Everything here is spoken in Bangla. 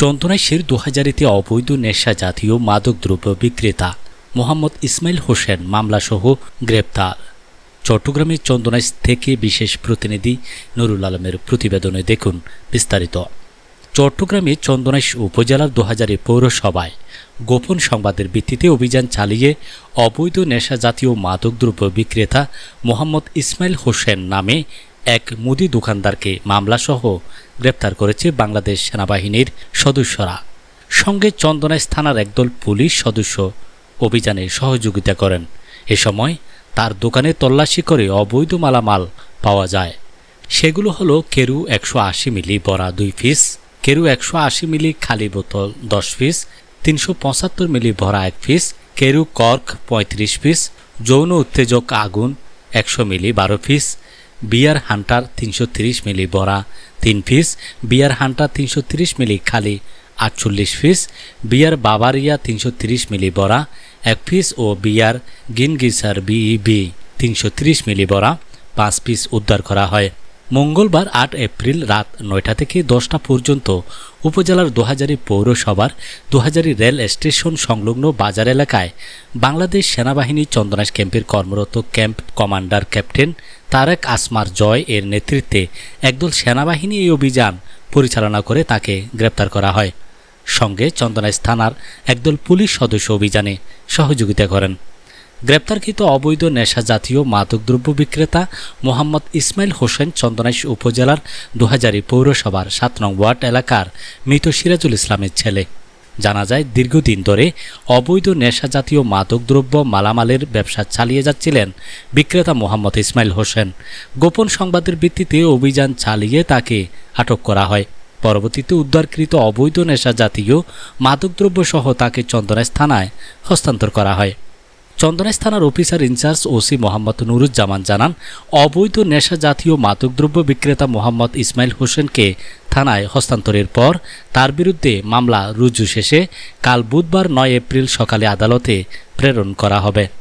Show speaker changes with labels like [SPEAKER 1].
[SPEAKER 1] চন্দনাইশের দু হাজারিতে অবৈধ নেশা জাতীয় মাদকদ্রব্য বিক্রেতা মোহাম্মদ ইসমাইল হোসেন মামলাসহ গ্রেপ্তার। চট্টগ্রামের চন্দনাইশ থেকে বিশেষ প্রতিনিধি নুরুল আলমের প্রতিবেদনে দেখুন বিস্তারিত। চট্টগ্রামে চন্দনাইশ উপজেলার দু হাজারে পৌরসভায় গোপন সংবাদের ভিত্তিতে অভিযান চালিয়ে অবৈধ নেশা জাতীয় মাদকদ্রব্য বিক্রেতা মোহাম্মদ ইসমাইল হোসেন নামে এক মুদি দোকানদারকে মামলাসহ গ্রেপ্তার করেছে বাংলাদেশ সেনাবাহিনীর সদস্যরা। সঙ্গে চন্দনাইশ থানার একদল পুলিশ সদস্য অভিযানে সহযোগিতা করেন। এ সময় তার দোকানে তল্লাশি করে অবৈধ মালামাল পাওয়া যায়। সেগুলো হলো কেরু একশো আশি মিলি বড়া দুই পিস, কেরু একশো আশি মিলি খালি বোতল দশ পিস, তিনশো পঁচাত্তর মিলি ভরা এক পিস, কেরু কর্ক পঁয়ত্রিশ পিস, যৌন উত্তেজক আগুন একশো মিলি বারো পিস বিয়ার হান্টার তিনশো মিলি বড়া, তিন পিস, বিয়ার হান্টার তিনশো মিলি খালি, আটচল্লিশ পিস, বিয়ার বাবারিয়া তিনশো মিলি বড়া, এক পিস ও বিয়ার গিনগিসার বিইবি তিনশো মিলি বড়া, পাঁচ পিস উদ্ধার করা হয়। মঙ্গলবার আট এপ্রিল রাত নয়টা থেকে দশটা পর্যন্ত উপজেলার দোহাজারি পৌরসভার দোহাজারি রেল স্টেশন সংলগ্ন বাজার এলাকায় বাংলাদেশ সেনাবাহিনী চন্দনাশ ক্যাম্পের কর্মরত camp commander captain Tarek Asmar Joy এর নেতৃত্বে একদল সেনাবাহিনী এই অভিযান পরিচালনা করে তাকে গ্রেপ্তার করা হয়। সঙ্গে চন্দনাইশ থানার একদল পুলিশ সদস্য অভিযানে সহযোগিতা করেন। গ্রেপ্তারকৃত অবৈধ নেশা জাতীয় মাদকদ্রব্য বিক্রেতা মোহাম্মদ ইসমাইল হোসেন চন্দনাইশ উপজেলার দুহাজারি পৌরসভার সাত নং ওয়ার্ড এলাকার মৃত সিরাজুল ইসলামের ছেলে। জানা যায়, দীর্ঘদিন ধরে অবৈধ নেশা জাতীয় মাদকদ্রব্য মালামালের ব্যবসা চালিয়ে যাচ্ছিলেন বিক্রেতা মোহাম্মদ ইসমাইল হোসেন। গোপন সংবাদের ভিত্তিতে অভিযান চালিয়ে তাকে আটক করা হয়। পরবর্তীতে উদ্ধারকৃত অবৈধ নেশা জাতীয় সহ তাকে চন্দনাইশ থানায় হস্তান্তর করা হয়। চন্দনাইশ থানার officer in charge OC Mohammad Nuruzzaman জানান, অবৈধ নেশা জাতীয় মাদকদ্রব্য বিক্রেতা মোহাম্মদ ইসমাইল হোসেনকে থানায় হস্তান্তরের পর তার বিরুদ্ধে মামলা রুজু শেষে কাল বুধবার নয় এপ্রিল সকালে আদালতে প্রেরণ করা হবে।